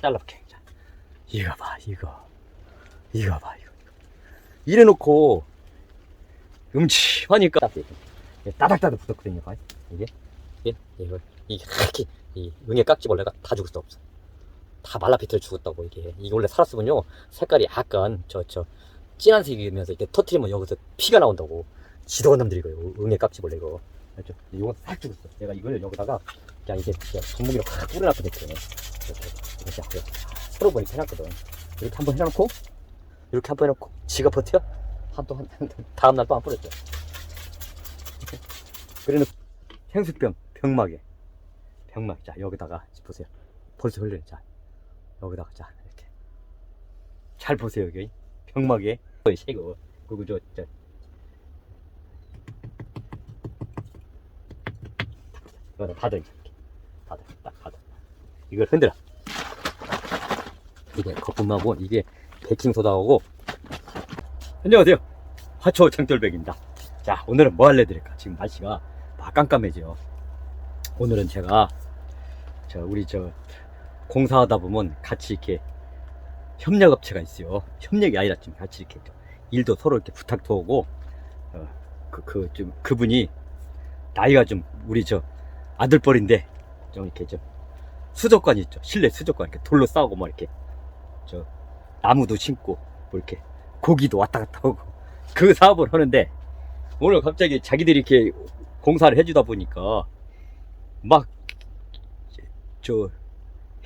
잘라볼게. 자, 이거 봐, 이거. 이거 봐, 이거. 이래놓고, 음치하니까, 따닥따닥 붙었거든요, 봐. 이게. 이게, 이거, 이렇게, 이 응애 깍지벌레가 다 죽을 수 없어. 다 말라비틀 죽었다고, 이게. 이게 원래 살았으면요, 색깔이 약간, 저, 저, 진한 색이면서 이렇게 터트리면 여기서 피가 나온다고. 지도한 놈들이 이거요. 응애 깍지벌레 이거. 알죠? 이건 싹 죽었어. 내가 이걸 여기다가 그냥 이게 분무기로 확 뿌려놨거든. 이렇게. 이렇게, 이렇게, 이렇게. 서로 보니까 해놨거든. 이렇게 한번 해놓고, 이렇게 한번 해놓고, 지가 버텨? 한, 또, 한, 한, 다음날 또한번 뿌렸죠. 그래는 생수병, 병막에. 병막. 자, 여기다가, 보세요. 벌써 흘리는, 자. 여기다가, 자, 이렇게. 잘 보세요, 여기. 병막에. 새거. 그리고 저, 저, 이거 닫아 이렇게 닫아 딱 닫아 이걸 흔들어. 이게 거품하고 이게 베킹소다하고 안녕하세요. 화초 청결백입니다. 자 오늘은 뭐 알려드릴까? 지금 날씨가 막 깜깜해져요. 오늘은 제가 저 우리 저 공사하다 보면 같이 이렇게 협력업체가 있어요. 협력이 아니라 지금 같이 이렇게 일도 서로 이렇게 부탁도 하고 어, 그, 그, 좀, 그분이 나이가 좀 우리 저 아들뻘인데 좀 이렇게 좀 수족관 있죠. 실내 수족관 이렇게 돌로 싸우고 뭐 이렇게 저 나무도 심고 뭐 이렇게 고기도 왔다 갔다 하고 그 사업을 하는데 오늘 갑자기 자기들이 이렇게 공사를 해주다 보니까 막 저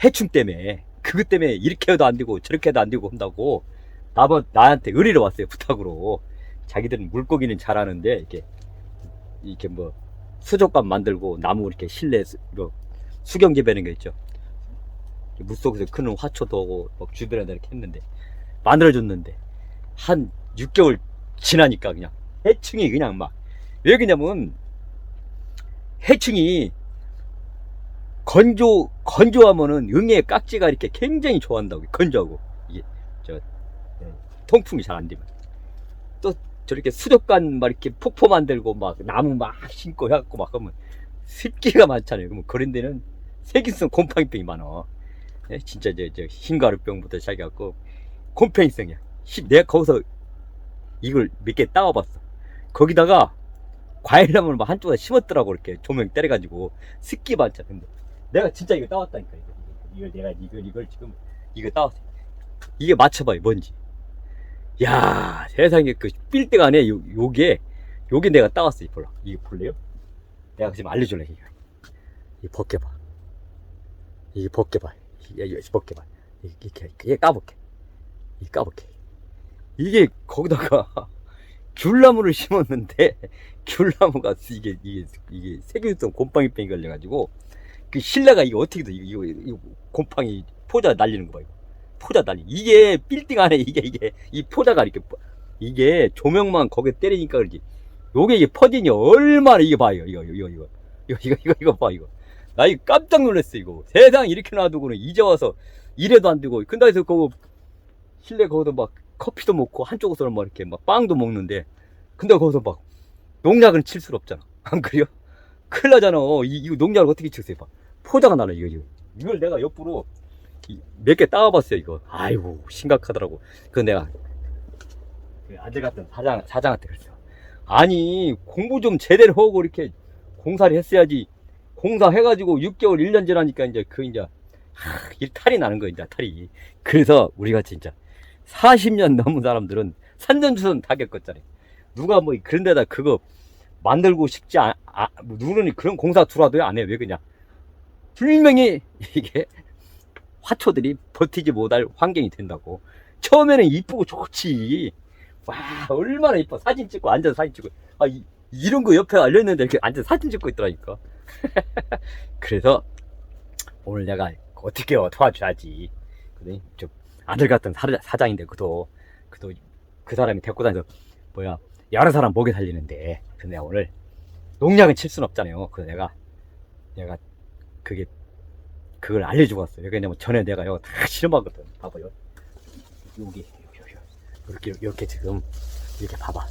해충 때문에 그것 때문에 이렇게 해도 안 되고 저렇게 해도 안 되고 한다고 나번 나한테 의뢰를 왔어요 부탁으로. 자기들은 물고기는 잘하는데 이렇게 이렇게 뭐 수족관 만들고 나무 이렇게 실내 수, 이거 수경재 배는 거 있죠. 물속에서 크는 화초도 오고 막 주변에다 이렇게 했는데 만들어줬는데 한 6개월 지나니까 그냥 해충이 그냥 막 왜 그러냐면 해충이 건조 건조하면은 응애 깍지가 이렇게 굉장히 좋아한다고 건조하고 이게 저 예, 통풍이 잘 안 되면 또 저렇게 수족관 막 이렇게 폭포 만들고 막 나무 막 심고 해갖고 막 하면 습기가 많잖아요. 그러면 그런 데는 세균성 곰팡이병이 많아. 예, 진짜 저, 저 흰가루병부터 시작해갖고 곰팡이성이야. 시- 내가 거기서 이걸 몇 개 따와봤어. 거기다가 과일나무를 막 한쪽에 심었더라고 이렇게 조명 때려가지고 습기 많잖아. 근데 내가 진짜 이거 따왔다니까. 이거, 이걸 내가 이걸 이걸 지금 이거 따왔어. 이게 맞춰봐요 뭔지. 야 세상에 그 빌딩 안에 요, 요게 요게 내가 따왔어 이 볼라 이거 볼래요? 내가 지금 알려줄래 이거 이 벗겨봐 이게 벗겨봐. 이게 벗겨봐. 이렇게 이게 까볼게. 이 까볼게. 이게 거기다가 귤나무를 심었는데 귤나무가 이게 이게 이게 세균성 곰팡이병이 걸려가지고 그 실내가 이거 어떻게 돼? 이거 이거, 이거 곰팡이 포자 날리는 거 봐 이거. 포자 달리. 이게 빌딩 안에 이게 이게 이 포자가 이렇게 뭐- 이게 조명만 거기에 때리니까 그러지. 요게 이게 퍼지니 얼마나 이게 봐요 이거 이거 이거. 이거 이거 이거, 이거 봐 이거 나 이거 깜짝 놀랐어 이거. 세상 이렇게 놔두고는 이제 와서 이래도 안 되고 근데 해서 그거 실내 거기서 막 커피도 먹고 한쪽에서는 막 이렇게 막 빵도 먹는데 근데 거기서 막 농약은 칠 수는 없잖아. 안 그래요? 큰일 나잖아. 이, 이거 농약을 어떻게 칠수 봐. 포자가 나네 이거 이거 이걸 내가 옆으로 몇 개 따와봤어요 이거. 아이고 심각하더라고. 그 내가 그 아들 같은 사장 사장한테 그랬어. 아니 공부 좀 제대로 하고 이렇게 공사를 했어야지 공사 해가지고 6개월 1년 지나니까 이제 그 이제 하, 이 탈이 나는 거야 이제 탈이 그래서 우리가 진짜 40년 넘은 사람들은 산전수전 다 겪었잖아요 누가 뭐 그런 데다 그거 만들고 싶지 않, 아, 뭐 누구는 그런 공사 들어와도 안 해. 왜 그냥 분명히 이게 화초들이 버티지 못할 환경이 된다고. 처음에는 이쁘고 좋지. 와, 얼마나 이뻐. 사진 찍고, 앉아서 사진 찍고. 아, 이, 이런 거 옆에 알려있는데 이렇게 앉아서 사진 찍고 있더라니까. 그래서, 오늘 내가 어떻게 도와줘야지. 그러더니, 좀, 아들 같은 사, 사장인데, 그도, 그도, 그 사람이 데리고 다녀서, 뭐야, 여러 사람 먹여 살리는데, 근데 내가 오늘, 농약은 칠순 없잖아요. 그래서 내가, 내가, 그게 그걸 알려주고 왔어요. 왜냐면 전에 내가 이거 다 실험하거든. 봐봐요. 여기, 여기, 여기. 이렇게, 이렇게 지금, 이렇게 봐봐.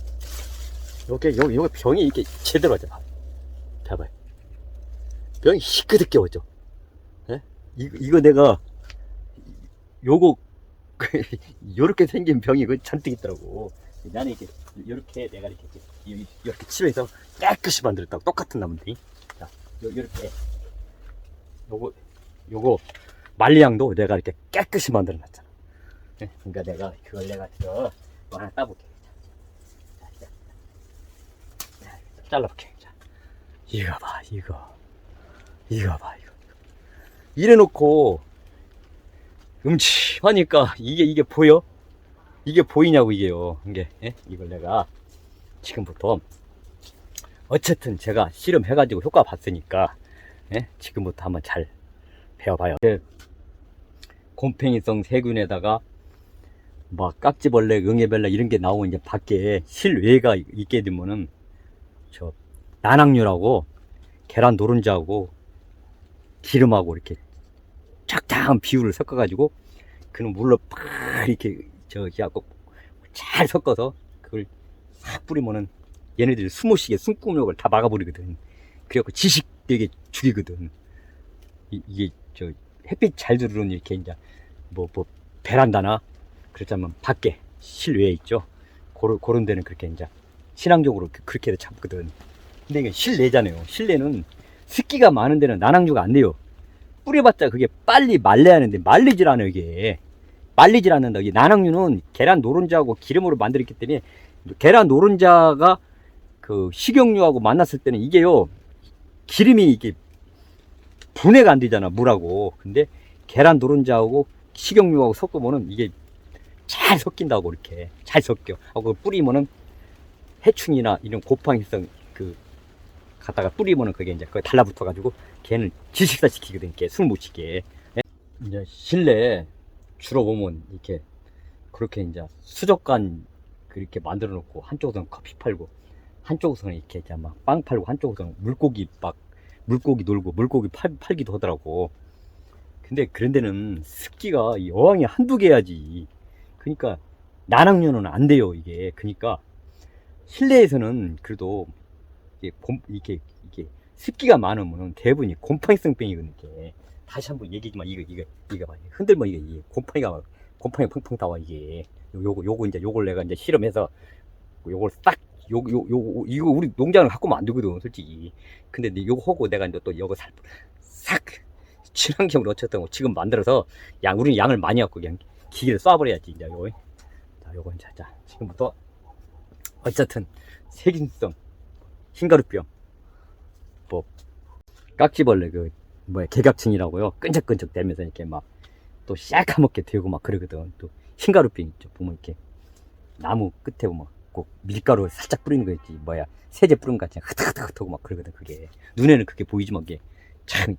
요게, 요, 요 병이 이렇게 제대로. 봐봐. 봐봐요. 병이 시끄럽게 오죠. 예? 이거, 이거 내가, 요거 요렇게 생긴 병이 그 잔뜩 있더라고. 나는 이렇게 요렇게 내가 이렇게 이렇게, 칠해서 깨끗이 만들었다고 똑같은 나무인데. 자, 요, 요렇게 요거 요거 말리향도 내가 이렇게 깨끗이 만들어 놨잖아. 예? 그러니까 내가 그걸 내가 저뭐 하나 따볼게. 자, 자, 자. 자, 잘라볼게. 자, 이거 봐, 이거, 이거 봐, 이거. 이래놓고 음침하니까 이게 이게 보여? 이게 보이냐고 이게요. 이게 예? 이걸 내가 지금부터 어쨌든 제가 실험해가지고 효과 봤으니까 예? 지금부터 한번 잘 배워봐요. 예, 곰팡이성 세균에다가 막 깍지벌레, 응애벌레 이런 게 나오고 이제 밖에 실외가 있게 되면은 저 난황류라고 계란 노른자하고 기름하고 이렇게 적당한 비율을 섞어가지고 그는 물로 팍 이렇게 저기 하고 잘 섞어서 그걸 싹 뿌리면은 얘네들이 숨못 쉬게 숨구멍을 다 막아버리거든. 그래갖고 지식 되게 죽이거든. 이, 이게 저 햇빛 잘 들어오는 이렇게 이제 뭐, 뭐 베란다나 그렇다면 밖에 실외에 있죠. 그런, 그런 데는 그렇게 이제 신앙적으로 그- 그렇게 잡거든. 근데 이게 실내잖아요. 실내는 습기가 많은 데는 난황류가 안 돼요. 뿌려봤자 그게 빨리 말려야 하는데 말리질 않아요, 이게. 말리질 않는다. 이 난황류는 계란 노른자하고 기름으로 만들었기 때문에 계란 노른자가 그 식용유하고 만났을 때는 이게요, 기름이 이게 분해가 안 되잖아, 물하고. 근데 계란 노른자하고 식용유하고 섞으면은 이게 잘 섞인다고 이렇게 잘 섞여. 하고 뿌리면은 해충이나 이런 곰팡이성 그 갖다가 뿌리면은 그게 이제 거기 달라붙어 가지고 걔는 질식사 시키거든, 이렇게 술 못. 예? 이제 실내 주로 보면 이렇게 그렇게 이제 수족관 그렇게 만들어 놓고 한쪽에서는 커피 팔고 한쪽에서는 이렇게 이제 막 빵 팔고 한쪽에서는 물고기 막 물고기 놀고 물고기 팔, 팔기도 하더라고. 근데 그런 데는 습기가 이 어항이 한두 개야지. 그러니까 난항류는 안 돼요, 이게. 그러니까 실내에서는 그래도 이게 곰, 이게 이게 습기가 많으면 대부분이 곰팡이성 병이거든, 이게. 다시 한번 얘기지만 이거 이거 이거 봐. 흔들면 이게, 이게 곰팡이가 막 곰팡이 펑펑 나와 이게. 요- 요거 요거 이제 요걸 내가 이제 실험해서 요걸 딱 요, 요, 요, 이거 우리 농장을 갖고 되거든, 솔직히. 근데 내 요거 하고 내가 이제 또 요거 살, 싹, 친환경으로 어쨌든 지금 만들어서 양, 우리는 양을 많이 갖고 그냥 기계를 쏴버려야지, 이제 요거. 자, 요거 이제, 자, 지금부터 어쨌든 세균성, 흰가루병, 뭐, 깍지벌레, 그, 뭐야, 개각층이라고요. 끈적끈적 대면서 이렇게 막, 또 새까맣게 되고 막 그러거든. 또 흰가루병 있죠. 보면 이렇게 나무 끝에 보면 꼭 밀가루 살짝 뿌리는 거 있지. 뭐야, 세제 뿌린 것 같이 흐득흐득 하고 막 그러거든. 그게 눈에는 그게 보이지만 그게 참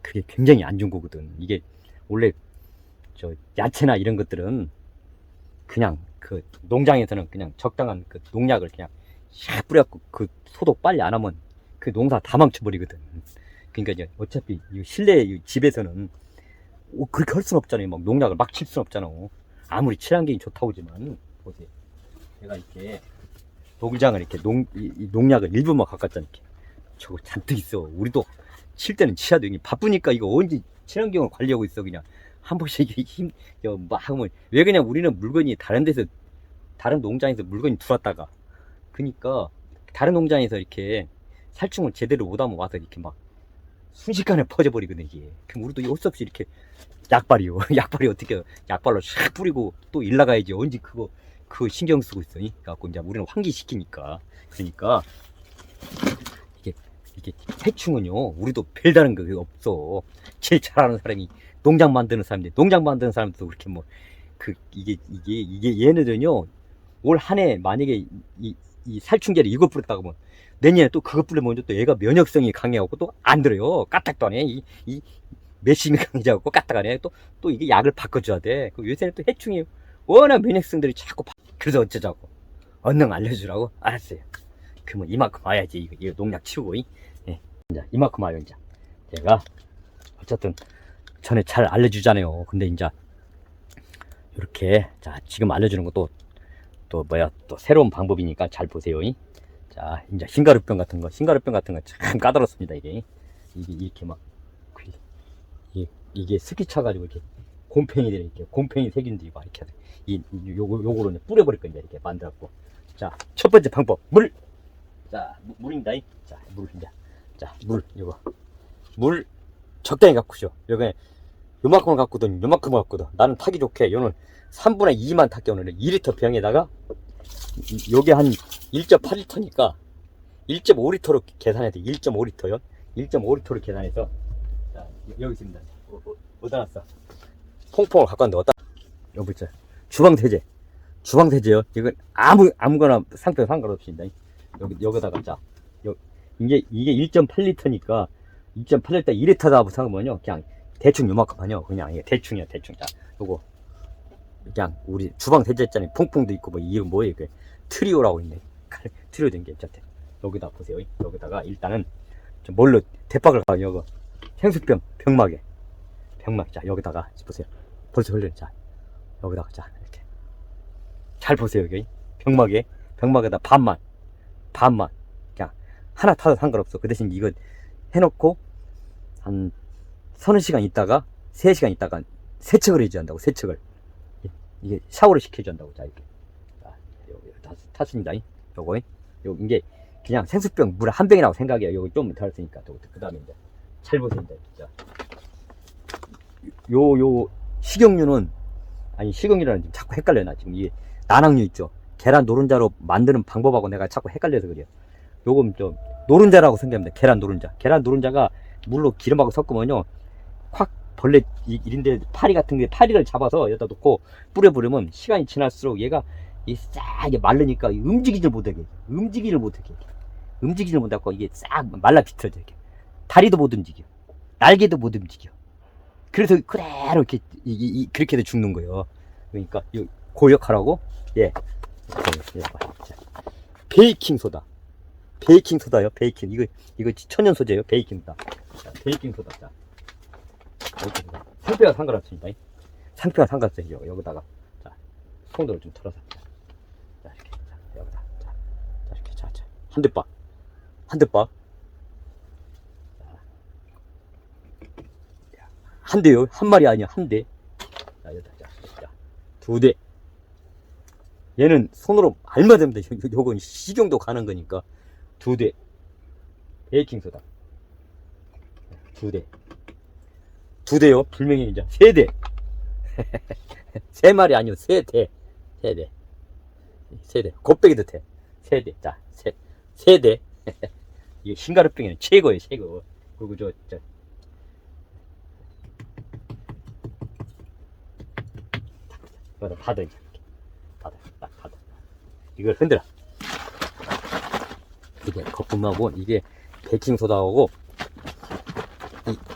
그게 굉장히 안 좋은 거거든. 이게 원래 저 야채나 이런 것들은 그냥 그 농장에서는 그냥 적당한 그 농약을 그냥 샥 뿌려갖고 그 소독 빨리 안 하면 그 농사 다 망쳐버리거든. 그러니까 이제 어차피 이 실내 이 집에서는 오, 그렇게 할순 없잖아요. 막 농약을 막칠순 없잖아. 아무리 친환경이 좋다고지만 보세요. 내가 이렇게 농장을 이렇게 농, 이, 이 농약을 일부만 가깝잖아. 이렇게. 저거 잔뜩 있어. 우리도 칠 때는 치야 돼. 바쁘니까 이거 언제 친환경을 관리하고 있어. 그냥 한 번씩 힘, 여, 막 하면 왜 그냥 우리는 물건이 다른 데서 다른 농장에서 물건이 들어왔다가 그니까 다른 농장에서 이렇게 살충을 제대로 못하면 와서 이렇게 막 순식간에 퍼져버리거든 이게. 그럼 우리도 어쩔 수 없이 이렇게 약발이요. 약발이 어떻게? 약발로 샥 뿌리고 또 일 나가야지. 언제 그거 그거 신경 쓰고 있어. 이? 그래갖고 이제 우리는 환기시키니까. 그러니까 이게 이게 해충은요. 우리도 별다른 거 없어. 제일 잘하는 사람이 농장 만드는 사람인데 농장 만드는 사람도 그렇게 뭐 그 이게 이게 이게 얘네들은요. 올 한 해 만약에 이, 이 살충제를 이거 뿌렸다고 하면 내년에 또 그거 뿌리면 또 얘가 면역성이 강해갖고 또 안 들어요. 까딱도 안 해. 이, 이 매심이 강해져갖고 까딱 안 해. 또, 또 이게 약을 바꿔줘야 돼. 그 요새는 또 해충이 워낙 면역성들이 자꾸 바... 그래서 어쩌자고. 얼른 알려주라고? 알았어요. 그러면 이만큼 와야지. 이거, 이거 농약 치우고. 이. 예. 이제 이만큼 와요, 이제. 제가 어쨌든 전에 잘 알려주잖아요. 근데 이제 이렇게 자 지금 알려주는 것도 또 뭐야 또 새로운 방법이니까 잘 보세요. 이. 자 이제 흰가루병 같은 거, 흰가루병 같은 거 참 까다롭습니다 이게 이게 이렇게 막 그- 이게, 이게 스키 차가지고 이렇게 곰팽이들이 이렇게 곰팽이 색인데 이거 이렇게 이 이- 요거 요거로 뿌려버릴 건데 이렇게 만들었고 자 첫 번째 방법 물. 자 무- 물입니다. 이. 자 물, 이제 자물 이거 물 적당히 갖고죠. 여기 요만큼 갖고든 요만큼 갖고든 나는 타기 좋게 요는 3분의 2만 탈게 오늘 2리터 병에다가 이- 요게 한 1.8리터니까 1.5리터로 계산해야 돼. 1.5리터요. 1.5리터로 계산해서 자 여- 여기 있습니다. 어, 어, 어디다 놨어? 퐁퐁을 갖고 어디다? 여기 있죠. 주방 세제. 주방 세제요. 이건 아무 아무거나 상표 상관없이 여기 여기다가 자 여, 이게 이게 1.8리터니까 2.8리터 2리터다 상관은요 그냥 대충 요만큼만요 그냥 이게 대충이야 대충 자 요거 그냥 우리 주방 세제 있잖아요. 퐁퐁도 있고 뭐 이거 뭐예요? 그 트리오라고 있네. 칼- 트리오 된게 있죠 여기다 보세요. 여기다가 일단은 좀 뭘로 대박을 가 여기 생수병 병막에. 병막. 자 여기다가 보세요. 벌써 흘리는 자 여기다가 자 이렇게. 잘 보세요 여기. 병막에 병막에다 반만. 반만. 그냥 하나 타도 상관없어. 그 대신 이거 해놓고 한 서너 시간 있다가 세 시간 있다가 세척을 해줘야 한다고 세척을 이- 이게 샤워를 시켜줘야 한다고 자 이렇게 자 여기 다 탔습니다 이. 요거 이. 요 이게 그냥 생수병 물 한 병이라고 생각해요 요거 좀 덜 쓰니까 그 다음에 이제 잘 보세요 이제 자. 요, 요, 식용유는, 아니, 식용유라는 지금 자꾸 헷갈려요, 나 지금. 이게, 난황유 있죠. 계란 노른자로 만드는 방법하고 내가 자꾸 헷갈려서 그래요. 요금 좀, 노른자라고 생각합니다. 계란 노른자. 계란 노른자가 물로 기름하고 섞으면요, 확 벌레, 이, 이런데 파리 같은 게 파리를 잡아서 여기다 놓고 뿌려버리면 시간이 지날수록 얘가 이싹 말르니까 이 움직이질 못하게, 움직이질 못하게, 움직이질 못하고 이게 싹 말라 비틀어져, 이렇게. 다리도 못 움직여. 날개도 못 움직여. 그래서 그대로 이렇게 이, 이- 이- 그렇게 해서 죽는 거예요. 그러니까 이 고역하라고 예. 예, 예, 자, 베이킹 소다. 베이킹 소다요. 베이킹 이거 이거 천연 소재예요. 베이킹 소다. 자, 베이킹 소다. 상표가 상관없습니다. 상표가 상관없어요. 여기, 여기다가 자 손으로 좀 털어서 자, 자 이렇게 자, 여기다 자, 자 이렇게 자, 자. 한 대박 한 대박 한 대요. 한 마리 아니야. 한 대. 자, 여기다. 자, 자. 두 대. 얘는 손으로 됩니다. 요- 요건 식용도 가는 거니까. 두 대. 베이킹소다. 두 대. 두 대요. 분명히 이제 세 대. 세 마리 아니요. 세 대. 세 대. 세 대. 곱빼기도 돼. 세 대. 자, 세, 세 대. 이게 흰가루병이는 최고예요, 최고. 그리고 저, 저, 이거다 받아 이제. 받아 딱 받아 이걸 흔들어 이게 거품하고 이게 베이킹 소다하고 이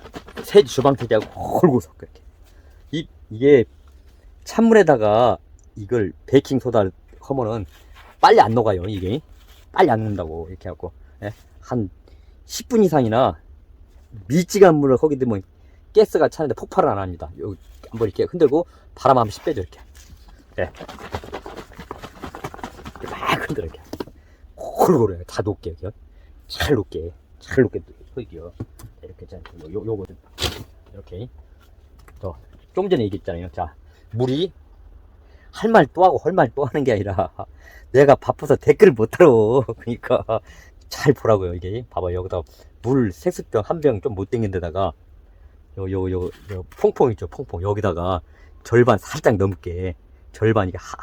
세, 주방 세제하고 골고 섞어 이렇게. 이 이게 찬물에다가 이걸 베이킹 소다를 하면은 빨리 안 녹아요 이게. 빨리 안 녹는다고 이렇게 하고. 예? 한 10분 이상이나 미지간 물을 거기 두면 가스가 차는데 폭발은 안 합니다. 여기 한번 이렇게 흔들고 바람 한 번씩 빼줘 이렇게. 네. 이렇게 막 흔들어 이렇게. 골고루 다 녹게 이렇게. 잘 녹게. 잘 녹게 흙이요 이렇게 자 요, 요, 요거 이렇게. 저 좀 전에 얘기했잖아요. 자 물이 할 말 또 하고 할 말 또 하는 게 아니라 내가 바빠서 댓글을 못 달어. 그러니까 잘 보라고요 이게. 봐봐 여기다 물 색수병 한 병 좀 못 땡긴 데다가 요요요 요 퐁퐁 있죠 퐁퐁. 여기다가 절반 살짝 넘게. 절반 이게 하,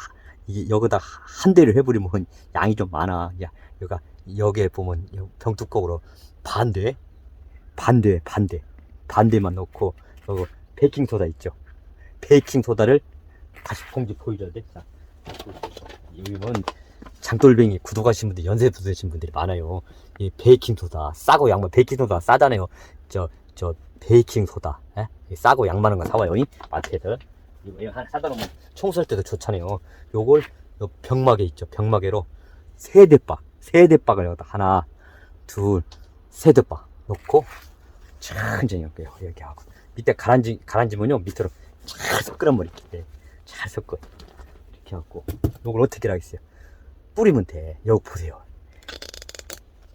이게 여기다 한 대를 해버리면 양이 좀 많아. 야 여기가 여기에 보면 요 병뚜껑으로 반대? 반대 반대 반대만 넣고 요거 베이킹 소다 있죠. 베이킹 소다를 다시 봉지 보여줘야 돼 자, 이건 장돌뱅이 구독하신 분들 연세 부으신 분들이 많아요. 이 베이킹 소다 싸고 양만 베이킹 소다 싸잖아요. 저 저 베이킹 소다 예? 이 싸고 양 많은 거 사와요 이? 마트에서. 이거 이거 하나 사다 놓으면 청소할 때도 좋잖아요. 요걸 요 병막에 있죠. 병막에로 세 대박 세 대박을 여기다 하나 둘세 대박 놓고 천천히 이렇게 이렇게 하고 밑에 가라앉이 가라앉으면요 밑으로 잘 섞으란 말이야 이렇게 잘 섞어 이렇게 하고 요걸 어떻게 하겠어요 뿌리면 돼 여기 보세요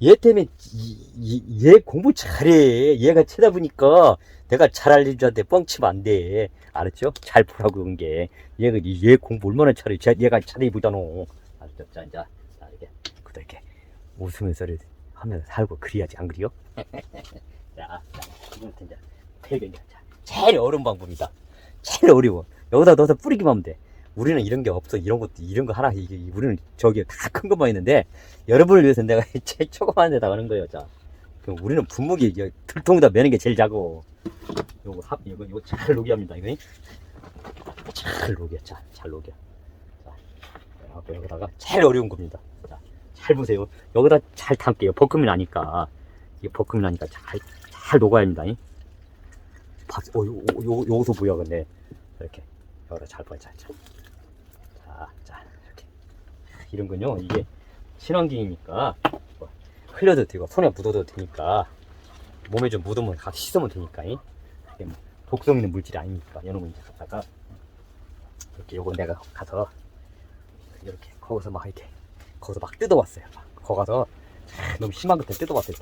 얘 때문에 이- 이- 얘 공부 잘해. 얘가 쳐다보니까 내가 잘 알려준 줄한테 뻥치면 안 돼. 알았죠? 잘 보라고 그런 게. 얘가 이- 얘 공부 얼마나 잘해. 쟤- 얘가 자세히 보잖아. 알았죠? 자, 이제 자, 이렇게 그렇게 웃으면서 하면서 살고 그래야지 안 그래요? 자, 자, 이거부터 이제 태견이 자, 제일 어려운 방법이다. 제일 어려워. 여기다 넣어서 뿌리기만 하면 돼. 우리는 이런 게 없어. 이런 것도 이런 거 하나 이게 우리는 저기 다 큰 것만 있는데 여러분을 위해서 내가 제일 조그만 데다 하는 거예요. 자, 그럼 우리는 분무기 이제 들통에다 매는 게 제일 작고 요거 합 이거 이거 잘 녹여 합니다. 이거 잘 녹여. 자, 잘 녹여. 자, 여기다가 제일 어려운 겁니다. 자, 잘 보세요. 여기다 잘 담게요. 볶음이 나니까 이게 볶음이 나니까 잘 잘 녹아야 합니다. 이. 봐, 어, 요, 요, 요것도 뭐야, 근데. 이렇게. 여기다 잘 봐, 자, 자. 자, 자, 이렇게. 이런 건요, 이게 친환경이니까, 뭐 흘려도 되고, 손에 묻어도 되니까, 몸에 좀 묻으면 가서 씻으면 되니까, 이. 이게 뭐 독성 있는 물질이 아니니까, 이런 거 이제 갖다가, 이렇게 요거 내가 가서, 이렇게, 거기서 막 이렇게, 거기서 막 뜯어왔어요. 막. 거기 가서, 아, 너무 심한 것들 뜯어왔어요.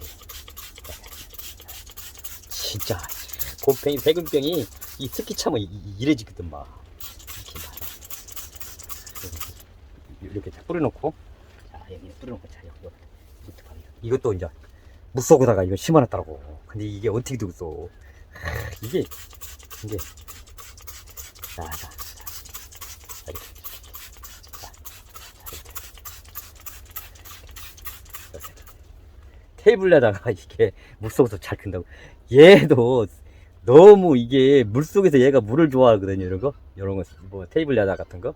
진짜. 곰팡이 세균병이 이 특히 참은 이래지거든 막. 이렇게 막. 이렇게 다 뿌려놓고. 자 여기 뿌려놓고 자 이거. 이것도 이제 묻속에다가 이거 심어놨더라고. 근데 이게 어떻게 되겠어 하, 이게 이게. 자자. 테이블에다가 이게 물속에서 잘 큰다고 얘도 너무 이게 물속에서 얘가 물을 좋아하거든요 이런 거? 이런 거 뭐 테이블 야자 같은 거?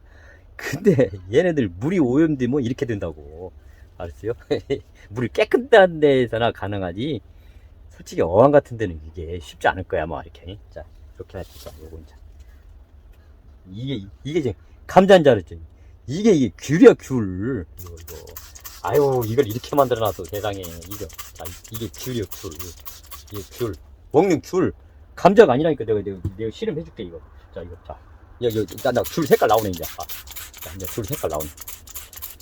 근데 얘네들 물이 오염되면 이렇게 된다고. 알았어요? 물이 깨끗한 데서나 가능하지 솔직히 어항 같은 데는 이게 쉽지 않을 거야 뭐 이렇게. 자 이렇게 하자 요거 이제 이게 이게 지금 감자인 줄 알았죠 이게 이게 귤이야 귤. 이거 이거. 아유 이걸 이렇게 만들어놨어 세상에. 이거 자 이게 귤이야 귤. 이게 귤 먹는 귤 감자가 아니라니까 내가 내가, 내가 실험해줄게 이거. 자 이거 자. 여기 여기 나귤 색깔 나오네 이제. 아, 자 이제 귤 색깔 나오네.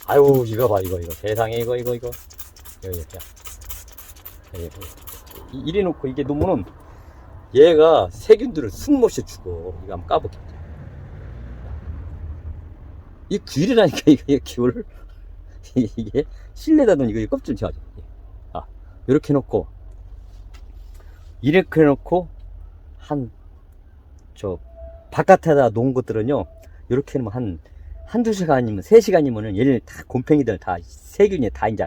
아유 이거 봐 이거 이거. 세상에 이거 이거 이거. 여기 자. 이래 놓고 이게 놓으면은 얘가 세균들을 숨못 쉬어 죽어 이거 한번 까볼게. 이 귤이라니까 이거 이거 귤. 이게 실내다 놓으면 이거 껍질 지하죠 아 이렇게 놓고 이렇게 해놓고 한 저 바깥에다 놓은 것들은요 이렇게 하면 한 한두 시간이면 세 시간이면은 얘네 다 곰팡이들 다 세균이 다 이제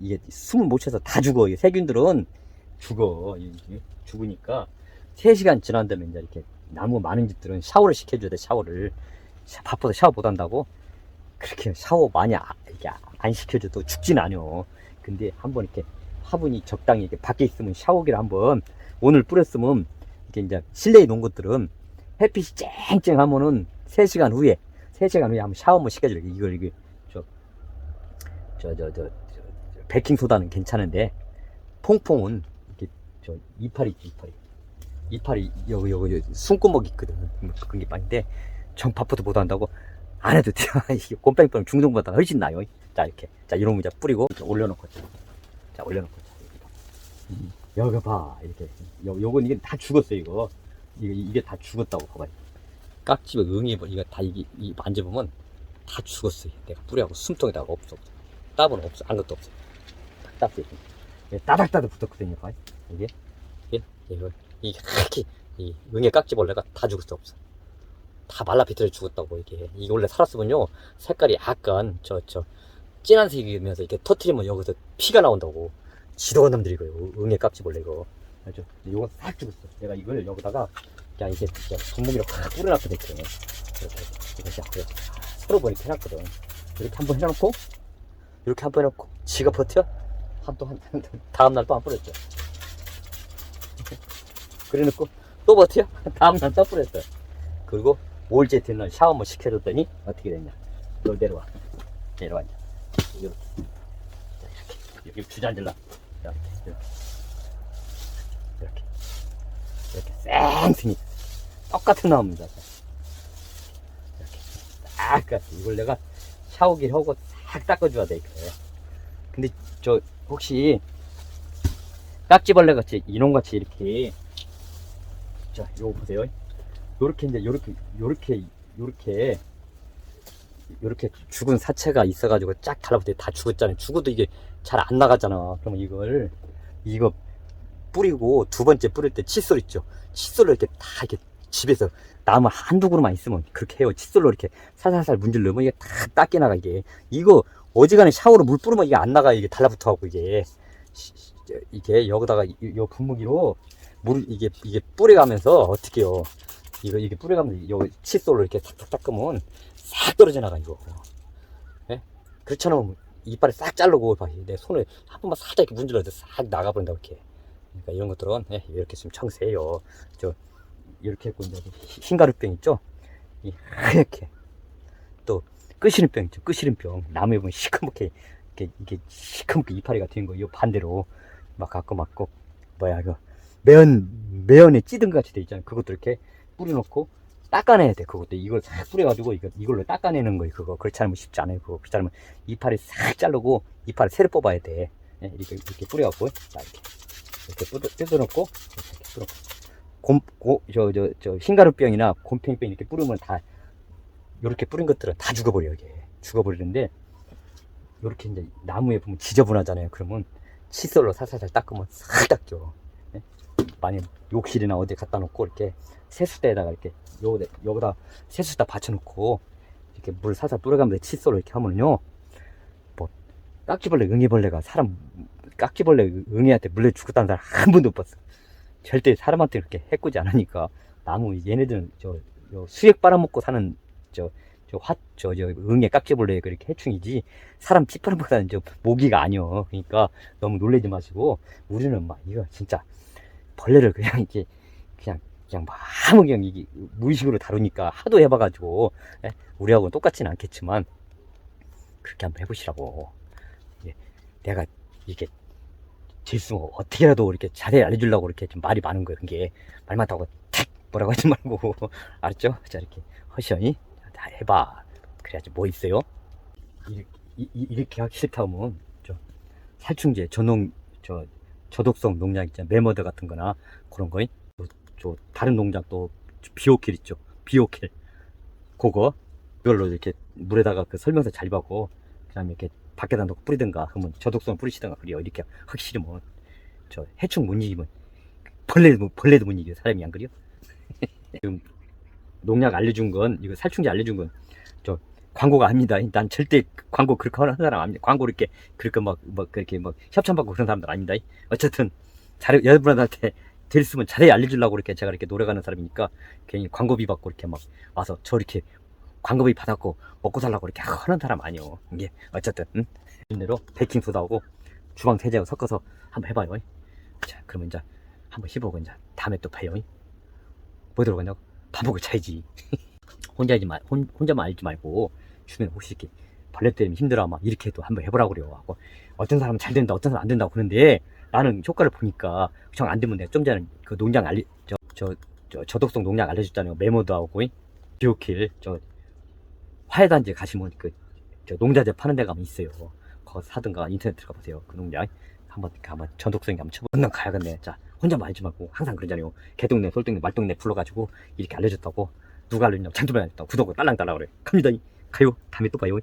이게 숨을 못 쉬어서 다 죽어. 이 세균들은 죽어. 죽으니까 세 시간 지난 다음에 이제 이렇게 나무 많은 집들은 샤워를 시켜줘야 돼 샤워를. 샤- 바빠서 샤워 못 한다고? 그렇게 샤워 많이 아- 이게 안 시켜줘도 죽진 않여 근데 한번 이렇게 화분이 적당히 이렇게 밖에 있으면 샤워기를 한번 오늘 뿌렸으면 이게 이제 실내에 놓은 것들은 햇빛이 쨍쨍하면은 3시간 후에 3시간 후에 한번 샤워 한번 시켜줘요. 이걸 이게 저저저저 베킹 소다는 괜찮은데 퐁퐁은 이렇게 저 이파리 이파리 이파리 여기 여기 여기 숨구멍 있거든. 뭐 그런 게 많은데 전 밥부터 못 한다고 안 해도 돼요. 이게 곰팡이병 중독보다 훨씬 나요. 자 이렇게. 자 이런 거 이제 뿌리고 이렇게 올려놓고 자, 자 올려놓고 자, 여기 봐. 여기 봐. 이렇게. 요, 요건 이게 다 죽었어 이거. 이게, 이게 다 죽었다고 봐봐 깍지가 응이 뭐 이거 다 이게 이 만져보면 다 죽었어 내가 뿌리하고 숨통에다가 없어. 따은 없어. 아무것도 없어. 딱 따스 따닥따닥 붙었거든요 봐 이게. 이게 이거 이게 이렇게 이 응애 깍지벌레가 다 죽었어 없어. 다 말라 비틀어 죽었다고 이게. 이게 원래 살았으면요. 색깔이 약간 저저 진한 색이면서 이렇게 터트리면 여기서 피가 나온다고 지도가 놈들이 이거 응애 깍지벌레 이거. 알죠? 이건 싹 죽었어. 내가 이걸 여기다가 그냥 이게 분무기로 확 뿌려놨거든 이렇게. 이렇게 이거 진짜 그래 서로 보니까 해놨거든. 이렇게 한번 해놓고 이렇게 한 번 해놓고 지가 버텨? 한또한 다음날 또 안 뿌렸죠. 그래 놓고 또 버텨? 다음날 또 뿌렸어. 그리고 5일째 되는 날 샤워 한번 시켜줬더니 어떻게 됐냐. 너 내려와. 내려와 이제. 이렇게. 자, 이렇게. 여기 주저앉을라 이렇게 이렇게 이렇게 쌩생이 똑같은 나옵니다. 이렇게 딱 같이. 이걸 내가 샤워기를 하고 싹 닦아줘야 돼 이렇게. 근데 저 혹시 딱지벌레 같이 이놈 같이 이렇게 자 요거 보세요. 요렇게 이제 요렇게 요렇게 요렇게 요렇게 죽은 사체가 있어가지고 쫙 달라붙어 다 죽었잖아요. 죽어도 이게 잘 안 나가잖아. 그러면 이걸 이거 뿌리고 두 번째 뿌릴 때 칫솔 있죠? 칫솔로 이렇게 다 이렇게 집에서 나무 한두 그루만 있으면 그렇게 해요. 칫솔로 이렇게 살살살 문질 넣으면 이게 다 닦여 나가 이게. 이거 어지간히 샤워로 물 뿌리면 이게 안 나가 이게 달라붙어갖고 이게. 이게 여기다가 이- 요 분무기로 물 이게 이게 뿌려가면서 어떻게요? 이거 이게 뿌려가면서 요 칫솔로 이렇게 탁탁 닦으면 싹 떨어져 나가 이거. 예? 그렇지 않으면 이빨을 싹 자르고 봐. 내 손을 한 번만 살짝 이렇게 문질러도 싹 나가버린다 이렇게. 그러니까 이런 것들은 예, 이렇게 좀 청소해요. 저 이렇게 했고 이제 흰가루병 있죠? 이 하얗게. 또 끄시름병 있죠? 끄시름병. 나무에 보면 시커멓게 이렇게 이게 시커멓게 이파리가 된 거, 이 반대로 막 갖고 막고. 뭐야 이거. 매연 매연에 찌든 것 같이 돼 있잖아요. 그것도 이렇게 뿌려놓고 닦아내야 돼. 그것도 이걸 싹 뿌려가지고 이거 이걸로 닦아내는 거예요. 그거 그렇지 않으면 쉽지 않아요. 그거 그렇지 않으면 이파리 싹 자르고 이파리 새로 뽑아야 돼. 예, 이렇게 이렇게 뿌려갖고 자 이렇게 이렇게 뜯어, 뜯어놓고 이렇게 뜯어놓고 곰고저저 저 흰가루병이나 곰팽이병 이렇게 뿌리면 다 이렇게 뿌린 것들은 다 죽어버려 이게 죽어버리는데 이렇게 이제 나무에 보면 지저분하잖아요. 그러면 칫솔로 살살살 닦으면 싹 닦죠. 예? 만약 욕실이나 어디 갖다 놓고 이렇게 세수대에다가 이렇게 요 여기다 세수대 받쳐놓고 이렇게 물 살살 뿌려가면서 칫솔로 이렇게 하면요. 뭐 깍지벌레, 응애벌레가 사람 깍지벌레, 응애한테 물려 죽었다는 사람 한 번도 못 봤어. 절대 사람한테 그렇게 해코지 않으니까 나무 얘네들은 저, 저 수액 빨아먹고 사는 저 저 화, 저, 저, 응애 깍지벌레 그렇게 해충이지, 사람 찌푸름보다는 저 모기가 아니여. 그러니까 너무 놀라지 마시고, 우리는 막, 이거 진짜, 벌레를 그냥 이렇게, 그냥, 그냥 막 아무 그냥 이게 무의식으로 다루니까 하도 해봐가지고, 예? 우리하고는 똑같지는 않겠지만, 그렇게 한번 해보시라고. 예, 내가 이게, 질수 어떻게라도 이렇게 자세히 알려주려고 이렇게 좀 말이 많은 거예요. 그게 말 많다고 탁 뭐라고 하지 말고 알았죠? 자 이렇게 허시연이 다 해봐. 그래야지 뭐 있어요? 이렇게, 하기 싫다 하면 저 살충제, 전농 저 저독성 농약 있잖아 메머드 같은 거나 그런 거. 저, 저 다른 또 비오킬 있죠. 비오킬. 그거 그걸로 이렇게 물에다가 그 설명서 잘 봐고 그다음에 이렇게 밖에다 놓고 뿌리든가 그러면 저독성 뿌리시든가 그래요. 이렇게 하기 싫으면 저 해충 못 이기면 벌레도 벌레도 못 이겨 사람이 안 그래요? 지금 농약 알려준 건 이거 살충제 알려준 건 저 광고가 아닙니다. 난 절대 광고 그렇게 하는 사람 아닙니다. 광고 이렇게 그렇게 막, 막 그렇게 막 협찬받고 그런 사람들 아닙니다. 어쨌든 잘 여러분한테 됐으면 자세히 알려주려고 이렇게 제가 이렇게 노력하는 사람이니까 괜히 광고비 받고 이렇게 막 와서 저 이렇게 광고비 받았고 먹고 살라고 이렇게 하는 사람 아니요. 이게 어쨌든 응? 대로 베이킹 소다하고 주방 세제하고 섞어서 한번 해봐요. 자, 그러면 이제 한번 해보고 이제 다음에 또 봐요. 뭐 들어가냐고? 밥먹을 차야지. 혼자 하지 말, 혼, 혼자만 알지 말고 주변에 혹시 이렇게 벌레 때문에 힘들어 막 이렇게 또 한번 해보라고 그래요. 하고 어떤 사람은 잘 된다, 어떤 사람은 안 된다고 그러는데 나는 효과를 보니까 정 안 되면 내가 좀 전에 그 농장 알리 저, 저, 저 저독성 농약 알려줬잖아요. 메모드하고 비오킬 저 화해단지 가시면 그 저 농자재 파는 데 가면 있어요. 거기 사든가 인터넷 들어가 보세요. 그 농약 한번 한번 전독성이 한번 쳐보면 가야겠네. 자 혼자 말지 말고 항상 그러잖아요. 개동네, 솔동네, 말동네 불러가지고 이렇게 알려줬다고 누가 알려줬냐고 장두배 알려줬다고 구독을 딸랑딸랑 그래. 갑니다. 가요. 다음에 또 봐요.